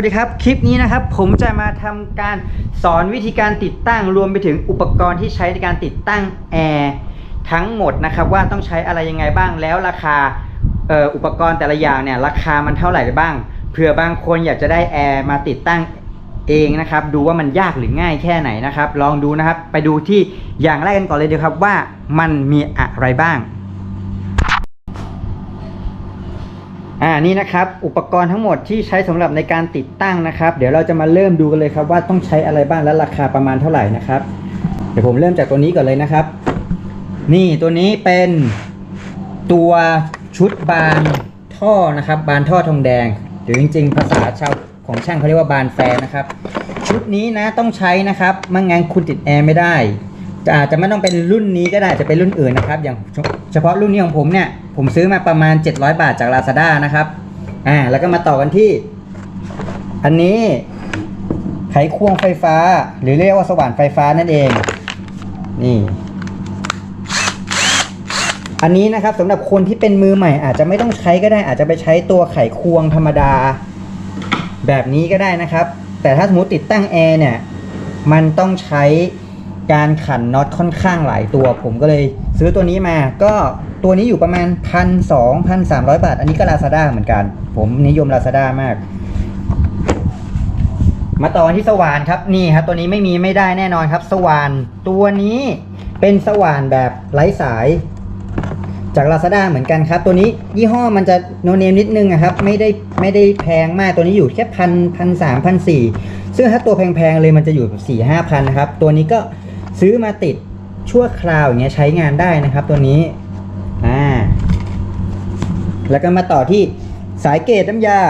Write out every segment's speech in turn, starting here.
สวัสดีครับ คลิปนี้นะครับ ผมจะมาทำการสอนวิธีการติดตั้งรวมไปถึงอุปกรณ์ที่ใช้ในการติดตั้งแอร์ทั้งหมดนะครับ ว่าต้องใช้อะไรยังไงบ้างแล้วราคาอ,อุปกรณ์แต่ละอย่างเนี่ยราคามันเท่าไหร่บ้างเผื่อบางคนอยากจะได้แอร์มาติดตั้งเองนะครับดูว่ามันยากหรือง่ายแค่ไหนนะครับ ลองดูนะครับไปดูที่อย่างแรกกันก่อนเลยเดียวครับว่ามันมีอะไรบ้าง อ่านี่นะครับอุปกรณ์ทั้งหมดที่ใช้สำหรับในการติดตั้งนะครับ เดี๋ยวเราจะมาเริ่มดูกันเลยครับว่าต้องใช้อะไรบ้างและราคาประมาณเท่าไหร่นะครับ เดี๋ยวผมเริ่มจากตัวนี้ก่อนเลยนะครับ นี่ตัวนี้เป็นตัวชุดบานท่อนะครับ บานท่อทองแดงหรือจริง ๆ ภาษาชาวของช่างเขาเรียกว่าบานแฟนนะครับ ชุดนี้นะต้องใช้นะครับไม่งั้นคุณติดแอร์ไม่ได้ อาจจะไม่ต้องเป็นรุ่นนี้ก็ได้จจะเป็นรุ่นอื่นนะครับ อย่างเฉพาะรุ่นนี้ของผมเนี่ย ผมซื้อมาประมาณ 700 บาทจาก Lazada นะครับ อ่า แล้วก็มาต่อกันที่ อันนี้ไขควงไฟฟ้า หรือเรียกว่าสว่านไฟฟ้านั่นเอง นี่ อันนี้นะครับสำหรับคนที่เป็นมือใหม่ อาจจะไม่ต้องใช้ก็ได้ อาจจะไปใช้ตัวไขควงธรรมดา แบบนี้ก็ได้นะครับ แต่ถ้าสมมติติดตั้งแอร์เนี่ย มันต้องใช้ การขันน็อตค่อนข้างหลายตัว ผมก็เลยซื้อตัวนี้มา ก็ตัวนี้อยู่ประมาณพันสองพันสามร้อยบาท อันนี้ก็ลาซาด้าเหมือนกัน ผมนิยมลาซาด้ามาก มาต่อที่สว่านครับนี่ครับตัวนี้ไม่มีไม่ได้แน่นอนครับ สว่านตัวนี้เป็นสว่านแบบไร้สายจาก Lazada เหมือนกันครับ ตัวนี้ยี่ห้อมันจะโนเนมนิดนึงอะครับ ไม่ได้ไม่ได้แพงมากตัวนี้อยู่แค่พันพันสามพันสี่ซึ่งถ้าตัวแพงๆเลยมันจะอยู่สี่ห้าพันนะครับ ตัวนี้ก็ ซื้อมาติดชั่วคราวอย่างเงี้ยใช้งานได้นะครับตัวนี้อ่าแล้วก็มาต่อที่สายเกตน้ำยา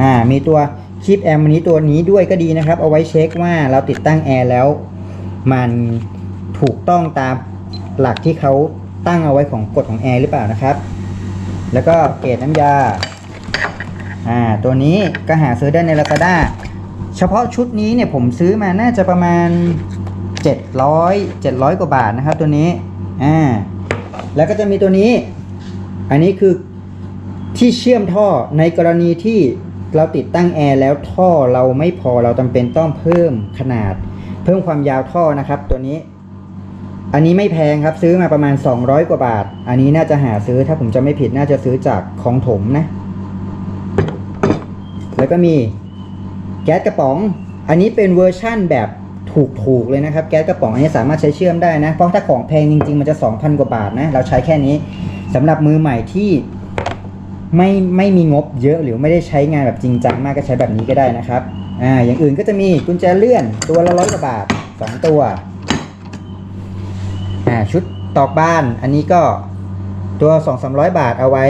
อ่ามีตัวคลิปแอมอันนี้ตัวนี้ด้วยก็ดีนะครับ เอาไว้เช็คว่าเราติดตั้งแอร์แล้ว มันถูกต้องตามหลักที่เขาตั้งเอาไว้ของกฎของแอร์หรือเปล่านะครับ แล้วก็เกรดน้ำยาอ่าตัวนี้ก็หาซื้อได้ใน Lazada เฉพาะชุดนี้เนี่ยผมซื้อมาน่าจะประมาณ 700 700 กว่าบาทนะครับตัวนี้อ่าแล้วก็จะมีตัวนี้ อันนี้คือที่เชื่อมท่อในกรณีที่เราติดตั้งแอร์แล้วท่อเราไม่พอเราจำเป็นต้องเพิ่มขนาด เพิ่มความยาวท่อนะครับ ตัวนี้ อันนี้ไม่แพงครับซื้อมาประมาณ 200 กว่าบาท อันนี้น่าจะหาซื้อถ้าผมจะไม่ผิดน่าจะซื้อจากของถมนะ แล้วก็มีแก๊สกระป๋อง อันนี้เป็นเวอร์ชั่นแบบ ถูกๆเลยนะครับแก๊สกระป๋องอันนี้สามารถใช้เชื่อมได้นะ เพราะถ้าของแพงจริง ๆ มันจะ 2,000 กว่าบาทนะ เราใช้แค่นี้สำหรับมือใหม่ที่ไม่ไม่มีงบเยอะหรือไม่ได้ใช้งานแบบจริงจังมากก็ใช้แบบนี้ก็ได้นะครับอ่าอย่างอื่นก็จะมีกุญแจเลื่อนตัวละร้อยกว่าบาทสองตัวอ่าชุดตอกบ้านอันนี้ก็ตัว 2 3 0 0 บาทเอาไว้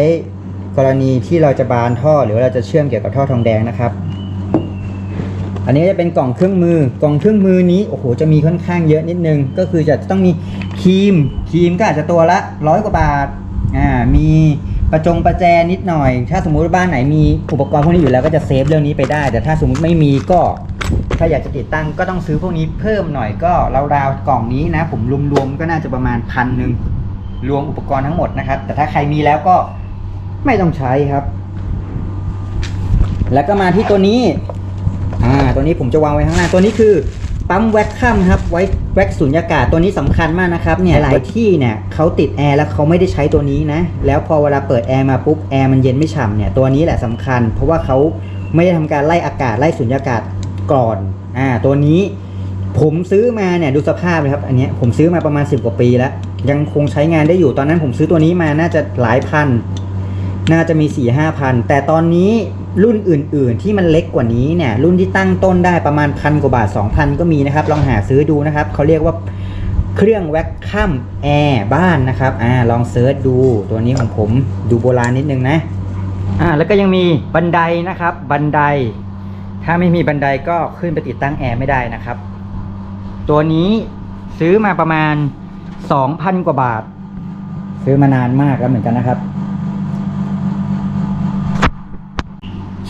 กรณีที่เราจะบานท่อหรือเราจะเชื่อมเกี่ยวกับท่อทองแดงนะครับ อันนี้จะเป็นกล่องเครื่องมือกล่องเครื่องมือนี้โอ้โหจะมีค่อนข้างเยอะนิดนึง ก็คือจะต้องมีครีมครีมก็อาจจะตัวละร้อยกว่าบาทอ่ามีประจงประแจนิดหน่อย ถ้าสมมุติบ้านไหนมีอุปกรณ์พวกนี้อยู่แล้วก็จะเซฟเรื่องนี้ไปได้ แต่ถ้าสมมุติไม่มีก็ ถ้าอยากจะติดตั้งก็ต้องซื้อพวกนี้เพิ่มหน่อยก็ราวๆกล่องนี้นะ ผมรวมๆก็น่าจะประมาณพันหนึ่งรวมอุปกรณ์ทั้งหมดนะครับ แต่ถ้าใครมีแล้วก็ไม่ต้องใช้ครับ แล้วก็มาที่ตัวนี้ ตัวนี้ผมจะวางไว้ข้างหน้าตัวนี้คือปั๊มแว็กคัมครับไว้แว็กสุญญากาศตัวนี้สำคัญมากนะครับเนี่ยหลายที่เนี่ยเขาติดแอร์แล้วเขาไม่ได้ใช้ตัวนี้นะ แล้วพอเวลาเปิดแอร์มาปุ๊บแอร์มันเย็นไม่ฉ่ำเนี่ยตัวนี้แหละสำคัญ เพราะว่าเขาไม่ได้ทำการไล่อากาศไล่สุญญากาศก่อนอ่าตัวนี้ผมซื้อมาเนี่ยดูสภาพเลยครับอันเนี้ยผมซื้อมาประมาณ 10 กว่าปีแล้ว ยังคงใช้งานได้อยู่ตอนนั้นผมซื้อตัวนี้มาน่าจะหลายพัน น่าจะมี4ี่ห้าพันแต่ตอนนี้ รุ่นอื่น ๆ ที่มันเล็กกว่านี้เนี่ยรุ่นที่ตั้งต้นได้ประมาณพันกว่าบาท 2,000 ก็มีนะครับลองหาซื้อดูนะครับเขาเรียกว่าเครื่องแว็กคัมแอร์บ้านนะครับอ่าลองเซิร์ชดูตัวนี้ของผมดูโบราณนิดนึงนะอ่าแล้วก็ยังมีบันไดนะครับ บันได ถ้าไม่มีบันไดก็ขึ้นไปติดตั้งแอร์ไม่ได้นะครับ ตัวนี้ซื้อมาประมาณ 2,000 กว่าบาท ซื้อมานานมากแล้วเหมือนกันนะครับ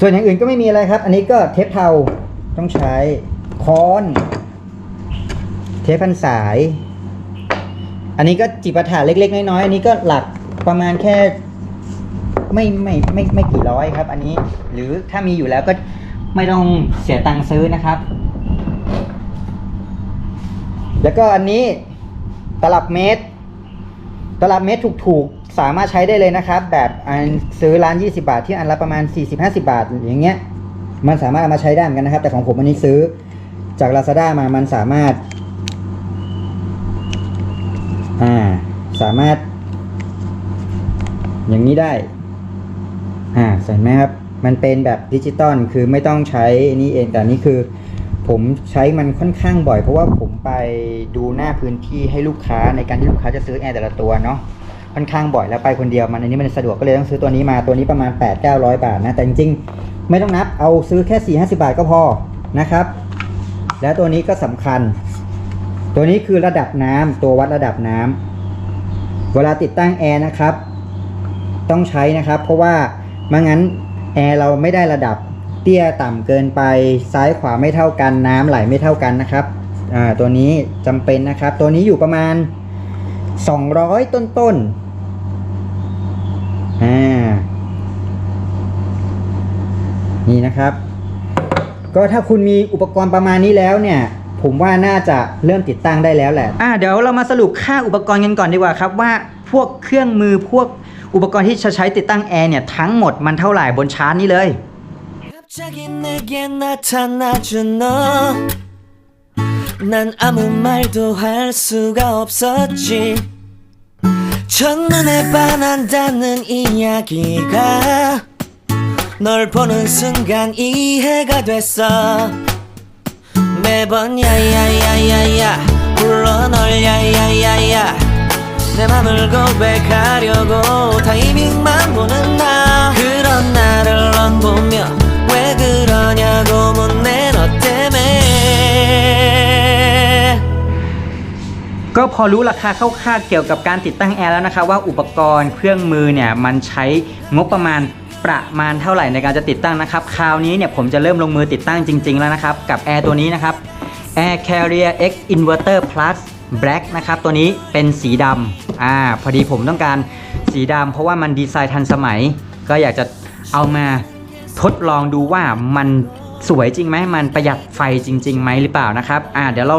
ส่วนอย่างอื่นก็ไม่มีอะไรครับ อันนี้ก็เทปเทาต้องใช้ค้อน เทปพันสาย อันนี้ก็จิปาถาเล็ก ๆ น้อยๆอันนี้ก็หลักประมาณแค่ไม่ไม่ไม่ไม่กี่ร้อยครับ อันนี้ หรือถ้ามีอยู่แล้วก็ไม่ต้องเสียตังค์ซื้อนะครับ แล้วก็อันนี้ตลับเมตร ตลับเมตรถูกๆ สามารถใช้ได้เลยนะครับ แบบอันซื้อร้าน 20 บาท ที่อันละประมาณ 40-50 บาท อย่างเงี้ย มันสามารถเอามาใช้ได้เหมือนกันนะครับ แต่ของผมอันนี้ซื้อจาก Lazada มามันสามารถ อ่า สามารถ อย่างนี้ได้ อ่าเห็นไหมครับ มันเป็นแบบดิจิตอลคือไม่ต้องใช้นี่เองแต่นนี่คือ ผมใช้มันค่อนข้างบ่อย เพราะว่าผมไปดูหน้าพื้นที่ให้ลูกค้าในการที่ลูกค้าจะซื้อแอร์แต่ละตัวเนาะ ค่อนข้างบ่อยแล้วไปคนเดียวมันอันนี้มันสะดวกก็เลยต้องซื้อตัวนี้มาตัวนี้ประมาณ 8 9 0 0 บาทนะ แต่จริงๆ ไม่ต้องนับเอาซื้อแค่ 4 50 บาทก็พอนะครับ แล้วตัวนี้ก็สำคัญ ตัวนี้คือระดับน้ำตัววัดระดับน้ำเวลาติดตั้งแอร์นะครับ ต้องใช้นะครับ เพราะว่าไม่งั้นแอร์เราไม่ได้ระดับเตี้ยต่ำเกินไปซ้ายขวาไม่เท่ากันน้ำไหลไม่เท่ากันนะครับตัวนี้จำเป็นนะครับ ตัวนี้อยู่ประมาณ 200 ต้นต้นๆอ่านี่นะครับ ก็ถ้าคุณมีอุปกรณ์ประมาณนี้แล้วเนี่ย ผมว่าน่าจะเริ่มติดตั้งได้แล้วแหละ อ่าเดี๋ยวเรามาสรุปค่าอุปกรณ์กันก่อนดีกว่าครับว่าพวกเครื่องมือพวกอุปกรณ์ที่จะใช้ติดตั้งแอร์เนี่ยทั้งหมดมันเท่าไหร่บนชาร์ตนี้เลย 갑자기 내게 나타나준 너 난 아무 말도 할 수가 없었지 첫눈에 반한다는 이야기가 널 보는 순간 이해가 됐어. 매번 야야야야야 불러 널 야야야야. 내 맘을 고백하려고 타이밍만 보는 나. 그런 나를 넌 보며 ก็พอรู้ราคาคร่าวๆเกี่ยวกับการติดตั้งแอร์แล้วนะครับว่าอุปกรณ์เครื่องมือเนี่ยมันใช้งบประมาณประมาณเท่าไหร่ในการจะติดตั้งนะครับ คราวนี้เนี่ยผมจะเริ่มลงมือติดตั้งจริง ๆ แล้วนะครับ กับแอร์ตัวนี้นะครับ Air Carrier X Inverter Plus Black นะครับ ตัวนี้เป็นสีดำอ่าพอดีผมต้องการสีดำเพราะว่ามันดีไซน์ทันสมัย ก็อยากจะเอามาทดลองดูว่ามันสวยจริงไหมมันประหยัดไฟจริงๆไหมหรือเปล่านะครับอ่าเดี๋ยวเรา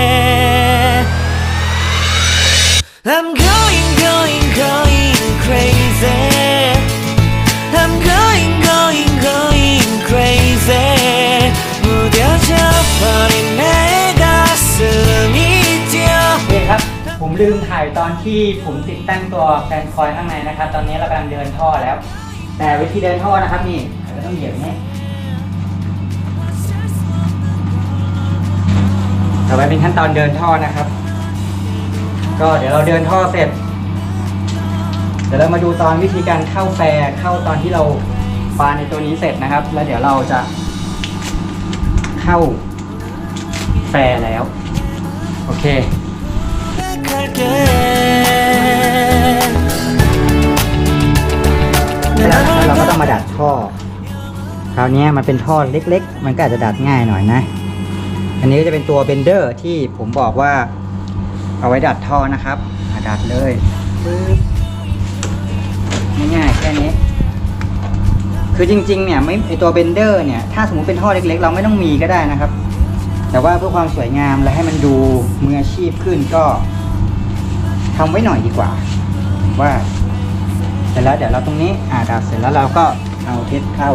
I'm going, going, going crazy. I'm going, going, going crazy. 무뎌져 버린 내 가슴이 뛰어. โอเคครับ ผมลืมถ่ายตอนที่ผมติดตั้งตัวแฟนคอยข้างในนะครับ ตอนนี้เรากำลังเดินท่อแล้ว แต่วิธีเดินท่อนะครับนี่เราต้องเหยียบนี้ต่อไปเป็นขั้นตอนเดินท่อนะครับ ก็เดี๋ยวเราเดินท่อเสร็จ เดี๋ยวเรามาดูตอนวิธีการเข้าแฟร์เข้าตอนที่เราปาในตัวนี้เสร็จนะครับ แล้วเดี๋ยวเราจะเข้าแฟร์แล้ว โอเค.แล้วเราก็ต้องมาดัดท่อ คราวนี้มันเป็นท่อเล็ก ๆ มันก็อาจจะดัดง่ายหน่อยนะ อันนี้ก็จะเป็นตัวเบนเดอร์ที่ผมบอกว่า เอาไว้ดัดท่อนะครับดัดเลยง่ายๆแค่นี้ คือจริง ๆ เนี่ยไม่ไอตัวเบนเดอร์เนี่ย ถ้าสมมติเป็นท่อเล็ก ๆ เราไม่ต้องมีก็ได้นะครับ แต่ว่าเพื่อความสวยงามและให้มันดูมืออาชีพขึ้นก็ทำไว้หน่อยดีกว่า ว่าเสร็จแล้วเดี๋ยวเราตรงนี้อ่าดัดเสร็จแล้วเราก็เอาเพชรเข้า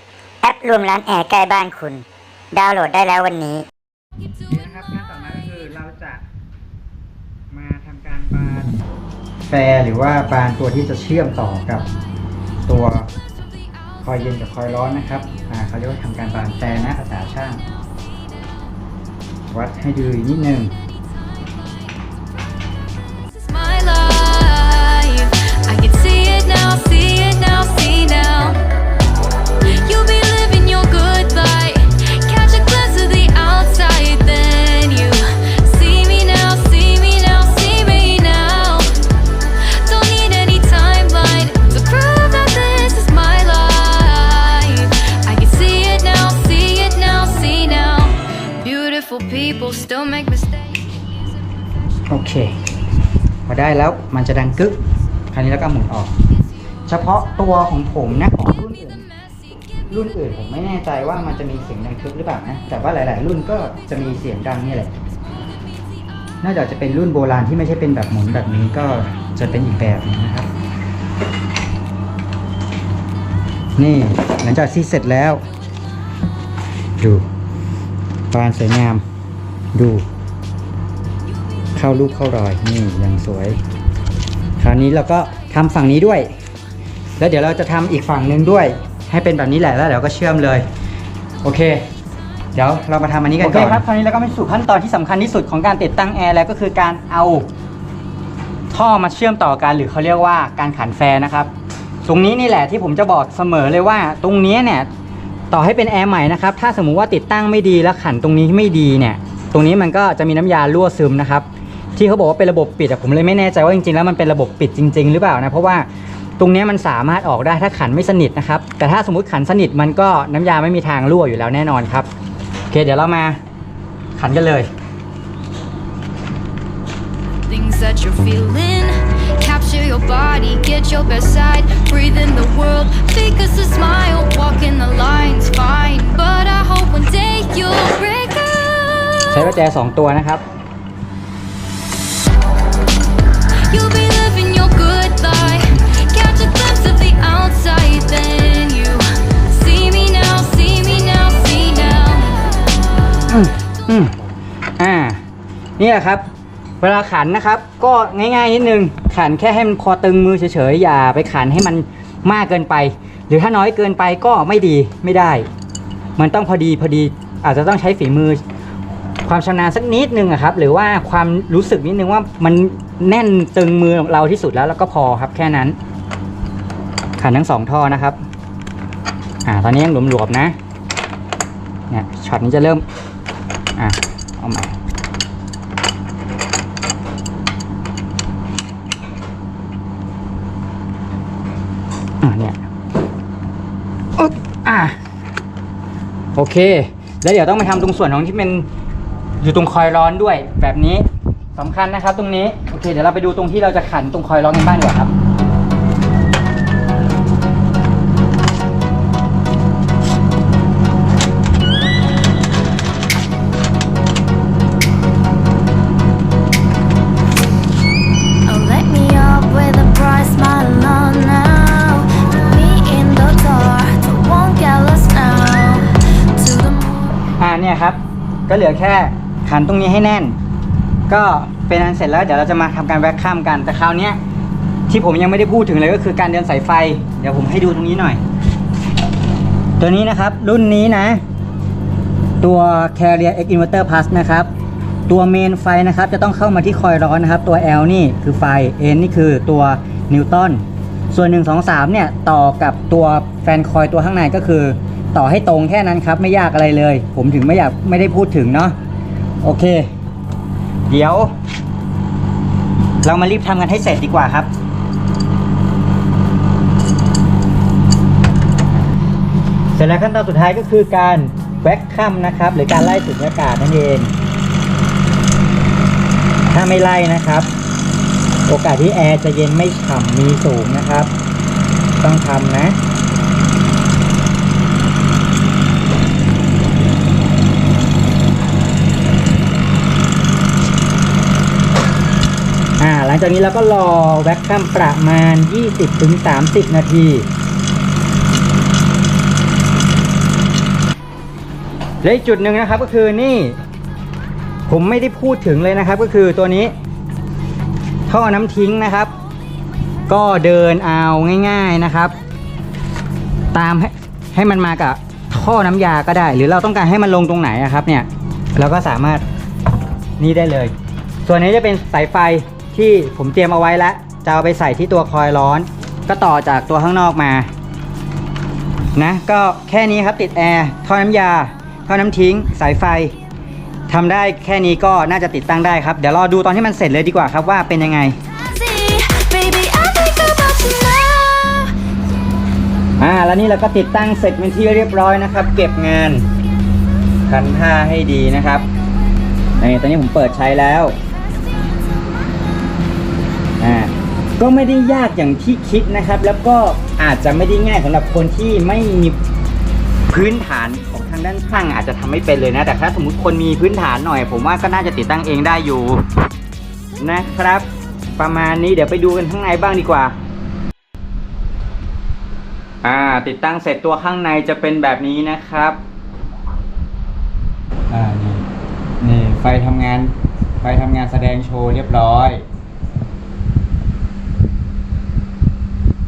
แอปรวมร้านแอร์ใกล้บ้านคุณ ดาวน์โหลดได้แล้ววันนี้ นี่นะครับขั้นต่อมาก็คือเราจะมาทำการบานแฟร์หรือว่าบานตัวที่จะเชื่อมต่อกับตัวคอยเย็นกับคอยร้อนนะครับอ่าเขาเรียกว่าทำการบานแฟร์นะภาษาช่าง วัดให้ดูอีกนิดนึง เค พอได้แล้วมันจะดังกึก คราวนี้แล้วก็หมุนออก เฉพาะตัวของผมนะของรุ่นอื่น รุ่นอื่นผมไม่แน่ใจว่ามันจะมีเสียงดังกึกหรือเปล่านะ แต่ว่าหลาย ๆ รุ่นก็จะมีเสียงดังนี่แหละน่าจะจะเป็นรุ่นโบราณที่ไม่ใช่เป็นแบบหมุนแบบนี้ก็จะเป็นอีกแบบนึงนะครับ นี่หลังจากซีเสร็จแล้ว ดูบานสวยงาม ดู เข้ารูปเข้ารอยนี่ยังสวย คราวนี้เราก็ทำฝั่งนี้ด้วย แล้วเดี๋ยวเราจะทำอีกฝั่งหนึ่งด้วย ให้เป็นแบบนี้แหละแล้วเดี๋ยวก็เชื่อมเลย โอเค เดี๋ยวเรามาทำอันนี้กันก่อนโอเคครับคราวนี้เราก็มาสู่ขั้นตอนที่สำคัญที่สุดของการติดตั้งแอร์แล้วก็คือการเอาท่อมาเชื่อมต่อกันหรือเขาเรียกว่าการขันแฟร์นะครับ ตรงนี้นี่แหละที่ผมจะบอกเสมอเลยว่า ตรงนี้เนี่ยต่อให้เป็นแอร์ใหม่นะครับ ถ้าสมมุติว่าติดตั้งไม่ดีแล้วขันตรงนี้ไม่ดีเนี่ย ตรงนี้มันก็จะมีน้ำยารั่วซึมนะครับ ที่เขาบอกว่าเป็นระบบปิดอะผมเลยไม่แน่ใจว่าจริงๆแล้วมันเป็นระบบปิดจริง ๆ หรือเปล่านะเพราะว่าตรงเนี้ยมันสามารถออกได้ถ้าขันไม่สนิทนะครับแต่ถ้าสมมติขันสนิทมันก็น้ำยาไม่มีทางรั่วอยู่แล้วแน่นอนครับโอเคเดี๋ยวเรามาขันกันเลย things that you're feeling. Capture your body, get your best side. Breathe in the world, fake us a smile. Walking the lines, fine. But I hope one day you'll break ใช้ out. ประแจสองตัวนะครับ อืมอ่านี่แหละครับ เวลาขันนะครับ ก็ง่ายๆนิดนึงขันแค่ให้มันพอตึงมือเฉยๆอย่าไปขันให้มันมากเกินไป หรือถ้าน้อยเกินไปก็ไม่ดีไม่ได้ มันต้องพอดีพอดีอาจจะต้องใช้ฝีมือ ความชำนาญสักนิดนึงอะครับ หรือว่าความรู้สึกนิดนึงว่ามัน แน่นตึงมือเราที่สุดแล้วแล้วก็พอครับแค่นั้น ขันทั้งสองท่อนะครับ อ่าตอนนี้ยังหลวมๆนะเนี่ยช็อตนี้จะเริ่มอะเอาใหม่อะเนี่ยอึ๊บอะโอเค แล้วเดี๋ยวต้องไปทำตรงส่วนของที่เป็นอยู่ตรงคอยร้อนด้วยแบบนี้สำคัญนะครับตรงนี้ เคเดี๋ยวเราไปดูตรงที่เราจะขันตรงคอยร้อนกันบ้างดีกว่าครับ Oh, let me up with a bright smile on now. Put me in the dark, don't won't get lost now. To the moon. อ่าเนี่ยครับ ก็เหลือแค่ขันตรงนี้ให้แน่น ก็เป็นอันเสร็จแล้วเดี๋ยวเราจะมาทำการแว็กข้ามกัน แต่คราวนี้ที่ผมยังไม่ได้พูดถึงเลยก็คือการเดินสายไฟ เดี๋ยวผมให้ดูตรงนี้หน่อย ตัวนี้นะครับรุ่นนี้นะ ตัว Carrier X Inverter Plus นะครับตัวเมนไฟนะครับจะต้องเข้ามาที่คอยร้อนนะครับ ตัว L นี่คือไฟ N นี่คือตัวนิวตันส่วน 1 2 3เนี่ยต่อกับตัวแฟนคอยตัวข้างในก็คือ ต่อให้ตรงแค่นั้นครับ ไม่ยากอะไรเลย ผมถึงไม่อยากไม่ได้พูดถึงเนาะโอเค เดี๋ยว เรามารีบทำกันให้เสร็จดีกว่าครับ เสร็จแล้วขั้นตอนสุดท้ายก็คือการแว็กคัมนะครับ หรือการไล่สุญญากาศนั่นเอง ถ้าไม่ไล่นะครับ โอกาสที่แอร์จะเย็นไม่ฉ่ำมีสูงนะครับ ต้องทำนะ ลังจากนี้เราก็รอแว็กคัมประมาณ 20-30 นาทีและอีกจุดหนึ่งนะครับก็คือนี่ ผมไม่ได้พูดถึงเลยนะครับ ก็คือตัวนี้ ท่อน้ำทิ้งนะครับ ก็เดินเอาง่าย ๆนะครับ ตามให้ให้มันมากับท่อน้ำยาก็ได้ หรือเราต้องการให้มันลงตรงไหนอะครับ เนี่ย เราก็สามารถนี่ได้เลย ส่วนนี้จะเป็นสายไฟ ที่ผมเตรียมเอาไว้แล้วจะเอาไปใส่ที่ตัวคอยล์ร้อน ก็ต่อจากตัวข้างนอกมานะก็แค่นี้ครับติดแอร์ท่อน้ำยาท่อน้ำทิ้ง สายไฟทำได้แค่นี้ก็น่าจะติดตั้งได้ครับ เดี๋ยวรอดูตอนที่มันเสร็จเลยดีกว่าครับว่าเป็นยังไง See, baby, I think about you now. อ่าแล้วนี่เราก็ติดตั้งเสร็จเป็นที่เรียบร้อยนะครับ เก็บงานคันท่าให้ดีนะครับนี่ตอนนี้ผมเปิดใช้แล้ว อ่าก็ไม่ได้ยากอย่างที่คิดนะครับ แล้วก็อาจจะไม่ได้ง่ายสำหรับคนที่ไม่มีพื้นฐานของทางด้านช่างอาจจะทำไม่เป็นเลยนะ แต่ถ้าสมมติคนมีพื้นฐานหน่อย ผมว่าก็น่าจะติดตั้งเองได้อยู่นะครับ ประมาณนี้เดี๋ยวไปดูกันข้างในบ้างดีกว่า อ่า ติดตั้งเสร็จตัวข้างในจะเป็นแบบนี้นะครับ อ่านี่นี่ไฟทำงาน ไฟทำงานแสดงโชว์เรียบร้อย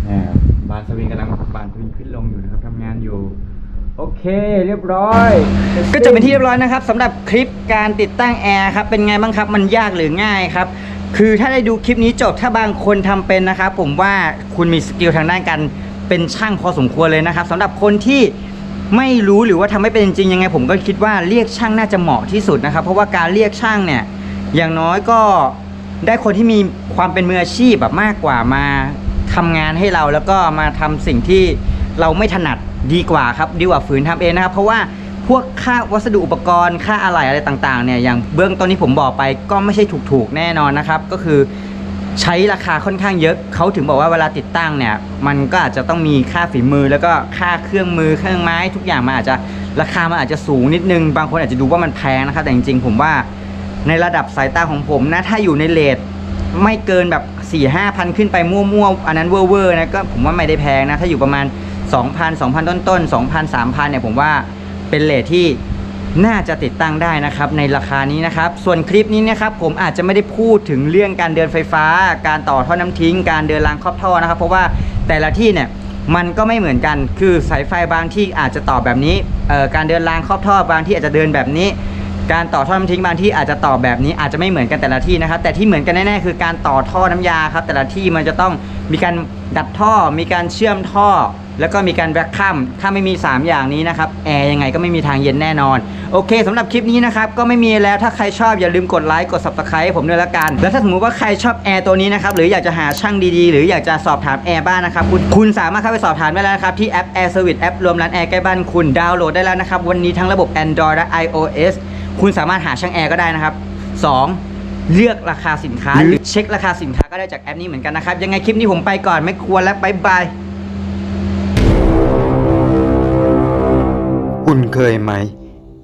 เนี่ยบานสวิงกำลังบานสวิงขึ้นลงอยู่นะครับทำงานอยู่ โอเค เรียบร้อย ก็จะเป็นที่เรียบร้อยนะครับสำหรับคลิปการติดตั้งแอร์ครับเป็นไงบ้างครับมันยากหรือง่ายครับคือถ้าได้ดูคลิปนี้จบถ้าบางคนทำเป็นนะครับผมว่าคุณมีสกิลทางด้านการเป็นช่างพอสมควรเลยนะครับสำหรับคนที่ไม่รู้หรือว่าทำไม่เป็นจริงยังไง ผมก็คิดว่าเรียกช่างน่าจะเหมาะที่สุดนะครับ เพราะว่าการเรียกช่างเนี่ยอย่างน้อยก็ได้คนที่มีความเป็นมืออาชีพแบบมากกว่ามา ทำงานให้เราแล้วก็มาทำสิ่งที่เราไม่ถนัดดีกว่าครับดีกว่าฝืนทำเองนะครับ เพราะว่าพวกค่าวัสดุอุปกรณ์ค่าอะไหล่อะไรต่างๆเนี่ยอย่างเบื้องต้นที่ผมบอกไปก็ไม่ใช่ถูกๆแน่นอนนะครับ ก็คือใช้ราคาค่อนข้างเยอะเขาถึงบอกว่าเวลาติดตั้งเนี่ยมันก็อาจจะต้องมีค่าฝีมือ แล้วก็ค่าเครื่องมือเครื่องไม้ทุกอย่างมันอาจจะราคามันอาจจะสูงนิดนึง บางคนอาจจะดูว่ามันแพงนะครับแต่จริงๆ ผมว่าในระดับสายตาของผมนะถ้าอยู่ในเลทไม่เกินแบบ 4ี่ห้าพันขึ้นไปมั่วๆ อันนั้นเวอร์ๆนะก็ผมว่าไม่ได้แพงนะ ถ้าอยู่ประมาณ 2,000 2,000 ต้นๆ 2,000 3,000เนี่ยผมว่าเป็นเลทที่น่าจะติดตั้งได้นะครับในราคานี้นะครับ ส่วนคลิปนี้นะครับผมอาจจะไม่ได้พูดถึงเรื่องการเดินไฟฟ้า การต่อท่อน้ำทิ้ง การเดินรางครอบท่อนะครับ เพราะว่าแต่ละที่เนี่ยมันก็ไม่เหมือนกัน คือสายไฟบางที่อาจจะต่อแบบนี้เอ่อการเดินรางครอบท่อบางที่อาจจะเดินแบบนี้ การต่อท่อน้ำทิ้งบางที่อาจจะต่อแบบนี้อาจจะไม่เหมือนกันแต่ละที่นะครับ แต่ที่เหมือนกันแน่ๆคือการต่อท่อน้ำยาครับ แต่ละที่มันจะต้องมีการดัดท่อ มีการเชื่อมท่อ แล้วก็มีการแวคคัมถ้าไม่มี 3 อย่างนี้นะครับแอร์ยังไงก็ไม่มีทางเย็นแน่นอน โอเคสำหรับคลิปนี้นะครับก็ไม่มีแล้วถ้าใครชอบอย่าลืมกดไลค์กด subscribe ให้ผมด้วยละกัน แล้วถ้าสมมติว่าใครชอบแอร์ตัวนี้นะครับหรืออยากจะหาช่างดีๆ หรืออยากจะสอบถามแอร์บ้านนะครับคุณคุณสามารถเข้าไปสอบถามได้แล้วนะครับที่แอป Air Service แอปรวมร้านแอร์ใกล้บ้านคุณดาวน์โหลดได้แล้วนะครับวันนี้ทั้งระบบ Android และ iOS คุณสามารถหาช่างแอร์ก็ได้นะครับ 2. เลือกราคาสินค้าหรือเช็คราคาสินค้าก็ได้จากแอปนี้เหมือนกันนะครับ ยังไงคลิปนี้ผมไปก่อนไม่ควรแล้วบายบายคุณเคยไหม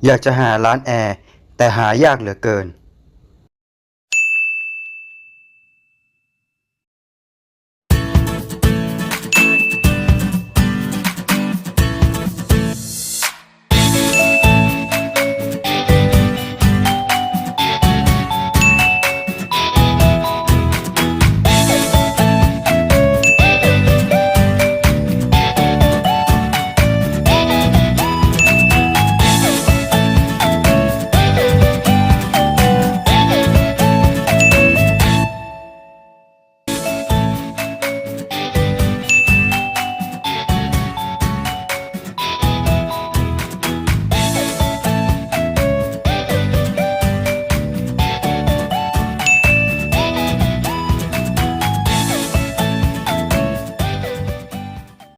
อยากจะหาร้านแอร์แต่หายากเหลือเกิน